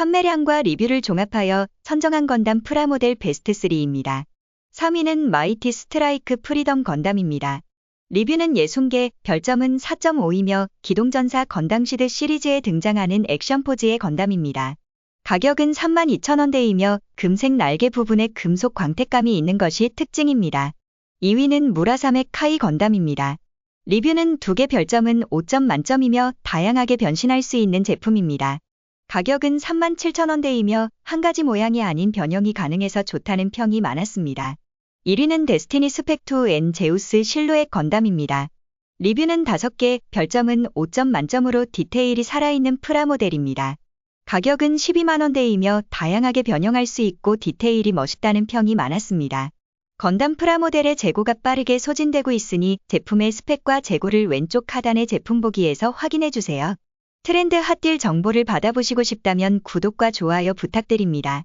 판매량과 리뷰를 종합하여 선정한 건담 프라모델 베스트 3입니다. 3위는 마이티 스트라이크 프리덤 건담입니다. 리뷰는 60개, 별점은 4.5이며 기동전사 건담 시드 시리즈에 등장하는 액션 포즈의 건담입니다. 가격은 32,000원대이며 금색 날개 부분에 금속 광택감이 있는 것이 특징입니다. 2위는 무라사메 카이 건담입니다. 리뷰는 2개 별점은 5점 만점이며 다양하게 변신할 수 있는 제품입니다. 가격은 37,000원대이며 한 가지 모양이 아닌 변형이 가능해서 좋다는 평이 많았습니다. 1위는 데스티니 스펙2 앤 제우스 실루엣 건담입니다. 리뷰는 5개, 별점은 5점 만점으로 디테일이 살아있는 프라모델입니다. 가격은 12만원대이며 다양하게 변형할 수 있고 디테일이 멋있다는 평이 많았습니다. 건담 프라모델의 재고가 빠르게 소진되고 있으니 제품의 스펙과 재고를 왼쪽 하단의 제품 보기에서 확인해주세요. 트렌드 핫딜 정보를 받아보시고 싶다면 구독과 좋아요 부탁드립니다.